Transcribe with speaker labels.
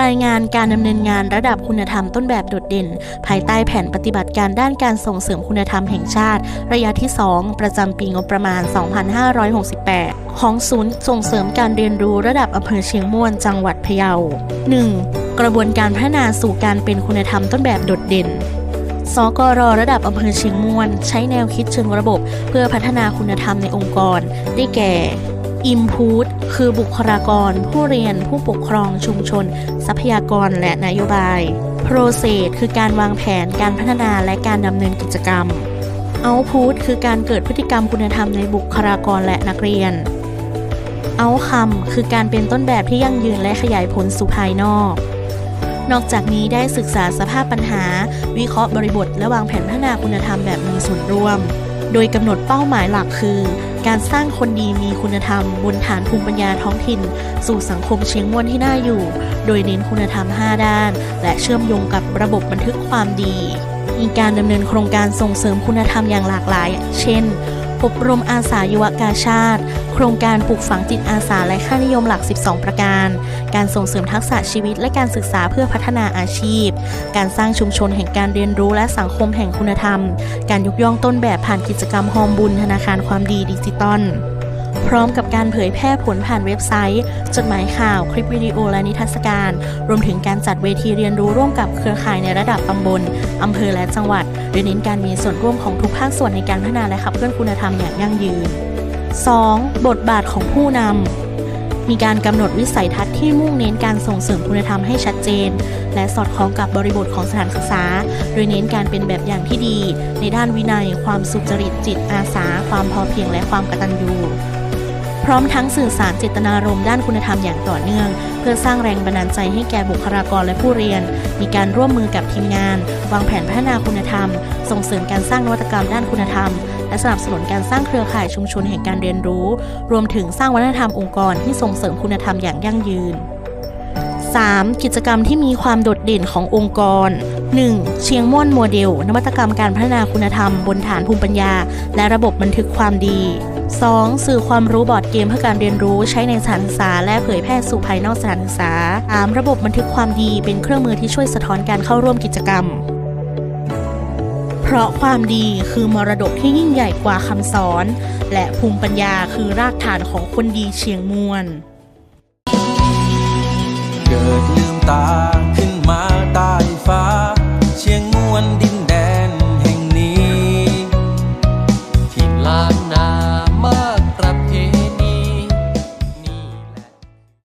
Speaker 1: รายงานการดำเนินงานระดับคุณธรรมต้นแบบโดดเด่น ภายใต้แผนปฏิบัติการด้านการส่งเสริมคุณธรรมแห่งชาติ ระยะที่ 2 ประจำปีงบประมาณ 2568 ของศูนย์ส่งเสริมการเรียนรู้ระดับอำเภอเชียงม่วนจังหวัดพะเยา 1. กระบวนการพัฒนาสู่การเป็นคุณธรรมต้นแบบโดดเด่นสกรระดับอำเภอเชียงม่วน ใช้แนวคิดเชิงระบบ เพื่อพัฒนาคุณธรรมในองค์กร ได้แก่ Input คือบุคลากร ผู้เรียนผู้ปกครองชุมชน ทรัพยากรและนโยบาย Process คือการวางแผนการพัฒนาและการดำเนินกิจกรรม Output คือการเกิดพฤติกรรมคุณธรรมในบุคลากรและนักเรียน Outcome คือการเป็นต้นแบบที่ยั่งยืนและขยายผลสู่ภายนอก นอกจากนี้ได้ศึกษาสภาพปัญหา วิเคราะห์บริบท และวางแผนพัฒนาคุณธรรมแบบมีส่วนร่วม โดยกำหนดเป้าหมายหลักคือ การสร้างคนดีมีคุณธรรม บนฐานภูมิปัญญาท้องถิ่น สู่สังคมเชียงม่วนที่น่าอยู่ โดยเน้นคุณธรรม 5 ด้าน และเชื่อมโยงกับระบบบันทึกความดี มีการดำเนินโครงการส่งเสริมคุณธรรมอย่างหลากหลาย เช่น อบรมอาสายุวกาชาติ โครงการปลูกฝังจิตอาสาและค่านิยมหลัก 12 ประการ การส่งเสริมทักษะชีวิตและการศึกษาเพื่อพัฒนาอาชีพ การสร้างชุมชนแห่งการเรียนรู้และสังคมแห่งคุณธรรม การยกย่องต้นแบบผ่านกิจกรรมฮอมบุญธนาคารความดีดิจิตอล พร้อมกับการเผยแพร่ผลผ่านเว็บไซต์ จดหมายข่าวคลิปวิดีโอและนิทรรศการ รวมถึงการจัดเวทีเรียนรู้ร่วมกับเครือข่ายในระดับตำบลอำเภอและจังหวัดโดยเน้นการมีส่วนร่วมของทุกภาคส่วนในการพัฒนาและขับเคลื่อนคุณธรรมอย่างยั่งยืน 2. บทบาทของผู้นำมีการกำหนดวิสัยทัศน์ที่มุ่งเน้นการส่งเสริมคุณธรรมให้ชัดเจน และสอดคล้องกับบริบทของสถานศึกษา โดยเน้นการเป็นแบบอย่างที่ดี ในด้านวินัย ความสุจริตจิตอาสา ความพอเพียงและความกตัญญู พร้อมทั้งสื่อสารเจตนารมณ์ด้านคุณธรรมอย่างต่อเนื่อง เพื่อสร้างแรงบันดาลใจให้แก่บุคลากรและผู้เรียน มีการร่วมมือกับทีมงาน วางแผนพัฒนาคุณธรรม ส่งเสริมการสร้างนวัตกรรมด้านคุณธรรม และสนับสนุนการสร้างเครือข่ายชุมชนแห่งการเรียนรู้ รวมถึงสร้างวัฒนธรรมองค์กรที่ส่งเสริมคุณธรรมอย่างยั่งยืน 3. กิจกรรมที่มีความโดดเด่นขององค์กร 1. เชียงม่วนโมเดล นวัตกรรมการพัฒนาคุณธรรม บนฐานภูมิปัญญา และระบบบันทึกความดี 2. สื่อความรู้บอร์ดเกมเพื่อการเรียนรู้ใช้ในสถานศึกษา และเผยแพร่สู่ภายนอกสถานศึกษา 3. ระบบบันทึกความดีเป็นเครื่องมือที่ช่วยสะท้อนการเข้าร่วมกิจกรรม เพราะความดีคือมรดกที่ยิ่งใหญ่กว่าคำสอน และภูมิปัญญาคือรากฐานของคนดีเชียงมวล เกิดลืมตา